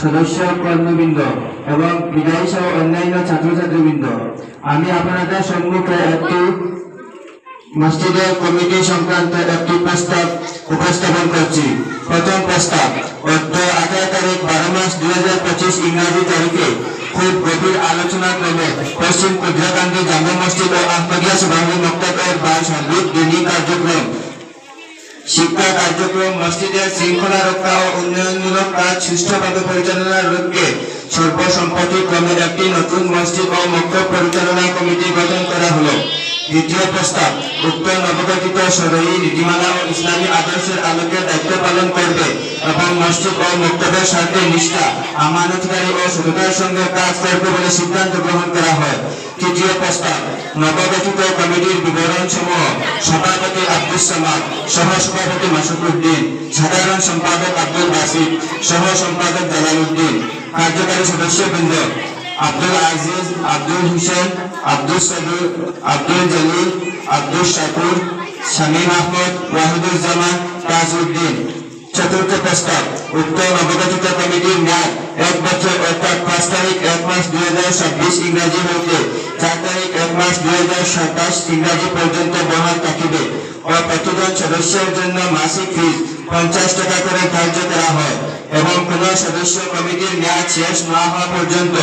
সদস্য কর্মবৃন্দ এবং বিদায়ী সহ অন্যান্য ছাত্রছাত্রীবৃন্দ। আমি আপনাদের সম্মুখে একটি মসজিদের কমিটি সংক্রান্ত একটি প্রস্তাব উপস্থাপন করছি। প্রথম প্রস্তাব, অর্থ আঠারো তারিখ বারো মাস দুই হাজার পঁচিশ ইংরাজি তারিখে খুব গভীর আলোচনা ক্রমে পশ্চিম কুদ্রাকান্দি জামা মসজিদ ও আহমদিয়া সুবাহী মক্তবের বা সার্বিক দিনী কার্যক্রম। শিক্ষা কার্যক্রম, মসজিদের শৃঙ্খলা রক্ষা ও সুষ্ঠুভাবে পরিচালনার লক্ষ্যে সর্বসম্মতি ক্রমে একটি নতুন মসজিদ ও মক্তব পরিচালনা কমিটি গঠন করা হলো। দ্বিতীয় প্রস্তাব, উক্ত নবগঠিত সরয়ী নীতিমালা ও ইসলামী আদর্শের আলোকে দায়িত্ব পালন করবে এবং মসজিদ ও মক্তবের স্বার্থে নিষ্ঠা, আমানতকারী ও সততার সঙ্গে কাজ করবে বলে সিদ্ধান্ত গ্রহণ করা হয়। তৃতীয় প্রস্তাব, নবগঠিত কমিটির বিবরণ সমূহ সভাপতি আব্দুল সামাদ সহ সভাপতি মাসুদুদ্দিন সাধারণ সম্পাদক আব্দুল বাসিদ সহ সম্পাদক জালালউদ্দিন কার্যকারী সদস্যবৃন্দ আব্দুল আজিজ, আব্দুল হুসেন, আব্দুল সদুর, আব্দুল জলিল, আব্দুল শাকুর, শামীম আহমদ, ওয়াহিদুজ্জামান তাজউদ্দিন। চতুর্থ প্রস্তাব, উক্ত নবগঠিত কমিটির মেয়াদ এক বছর অর্থাৎ পাঁচ তারিখ এক মাস দুই হাজার ছাব্বিশ ইংরাজি হইতে মাস দুই হাজার সাতাশ ইংরাজি পর্যন্ত বহাল থাকিবে। ও প্রতিজন সদস্যের জন্য মাসিক ফিস পঞ্চাশ টাকা করে ধার্য করা হয় এবং কোন সদস্য কমিটির মেয়াদ শেষ না হওয়া পর্যন্ত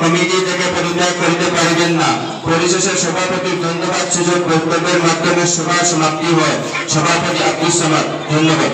কমিটি থেকে পরিত্যাগ করিতে পারিবেন না। পরিশেষে সভাপতির ধন্যবাদ, সুযোগ বক্তব্যের মাধ্যমে সভা সমাপ্তি হয়। সভাপতি আব্দুল সামাদ, ধন্যবাদ।